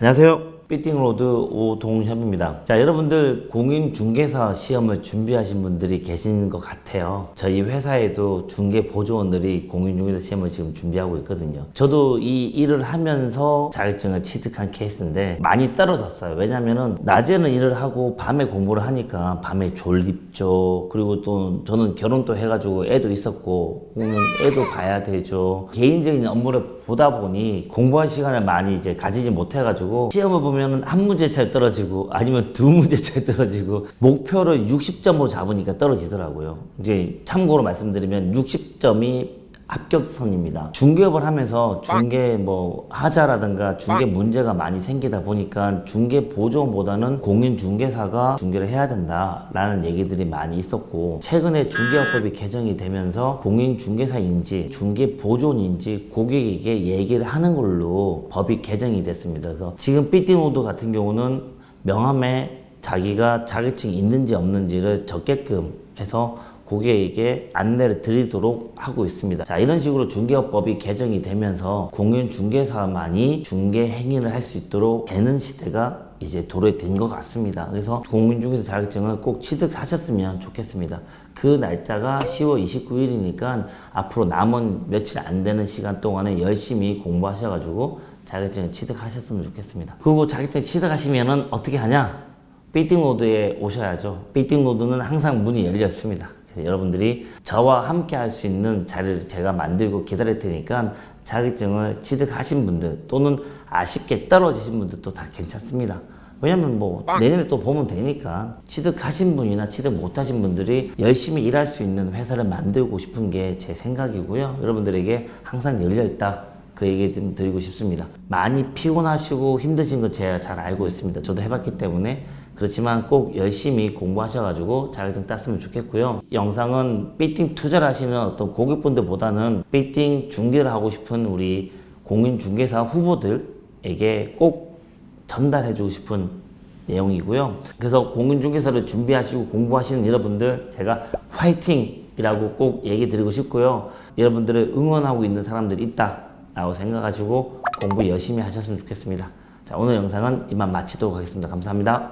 안녕하세요. 삐띵로드 오동협입니다. 자, 여러분들 공인중개사 시험을 준비하신 분들이 계신 것 같아요. 저희 회사에도 중개보조원들이 공인중개사 시험을 지금 준비하고 있거든요. 저도 이 일을 하면서 자격증을 취득한 케이스인데 많이 떨어졌어요. 왜냐면은 낮에는 일을 하고 밤에 공부를 하니까 밤에 졸립죠. 그리고 또 저는 결혼도 해가지고 애도 있었고 애도 봐야 되죠. 개인적인 업무를 보다 보니 공부할 시간을 많이 이제 가지지 못해가지고 시험을 보면 한 문제 차이 떨어지고 아니면 두 문제 차이 떨어지고 목표를 60점으로 잡으니까 떨어지더라고요. 이제 참고로 말씀드리면 60점이 합격선입니다. 중개업을 하면서 중개 뭐 하자라든가 중개 문제가 많이 생기다 보니까 중개 보조원보다는 공인 중개사가 중개를 해야 된다라는 얘기들이 많이 있었고 최근에 중개업법이 개정이 되면서 공인 중개사인지 중개 보조원인지 고객에게 얘기를 하는 걸로 법이 개정이 됐습니다. 그래서 지금 삐띵우드 같은 경우는 명함에 자기가 자격증이 있는지 없는지를 적게끔 해서 고객에게 안내를 드리도록 하고 있습니다. 자, 이런 식으로 중개업법이 개정이 되면서 공인 중개사만이 중개 행위를 할 수 있도록 되는 시대가 이제 도래된 것 같습니다. 그래서 공인중개사 자격증을 꼭 취득하셨으면 좋겠습니다. 그 날짜가 10월 29일이니까 앞으로 남은 며칠 안 되는 시간 동안에 열심히 공부하셔가지고 자격증을 취득하셨으면 좋겠습니다. 그리고 자격증 취득하시면은 어떻게 하냐? 삐띵로드에 오셔야죠. 삐띵로드는 항상 문이 열려 있습니다. 여러분들이 저와 함께 할 수 있는 자리를 제가 만들고 기다릴 테니까 자격증을 취득하신 분들 또는 아쉽게 떨어지신 분들도 다 괜찮습니다. 왜냐면 뭐 내년에 또 보면 되니까 취득하신 분이나 취득 못하신 분들이 열심히 일할 수 있는 회사를 만들고 싶은 게 제 생각이고요. 여러분들에게 항상 열려 있다. 그 얘기 좀 드리고 싶습니다. 많이 피곤하시고 힘드신 거 제가 잘 알고 있습니다. 저도 해봤기 때문에 그렇지만 꼭 열심히 공부하셔가지고 자격증 땄으면 좋겠고요. 영상은 삐팅 투자를 하시는 어떤 고객분들보다는 삐팅 중개를 하고 싶은 우리 공인중개사 후보들에게 꼭 전달해주고 싶은 내용이고요. 그래서 공인중개사를 준비하시고 공부하시는 여러분들 제가 화이팅이라고 꼭 얘기 드리고 싶고요. 여러분들을 응원하고 있는 사람들이 있다 라고 생각하시고 공부 열심히 하셨으면 좋겠습니다. 자, 오늘 영상은 이만 마치도록 하겠습니다. 감사합니다.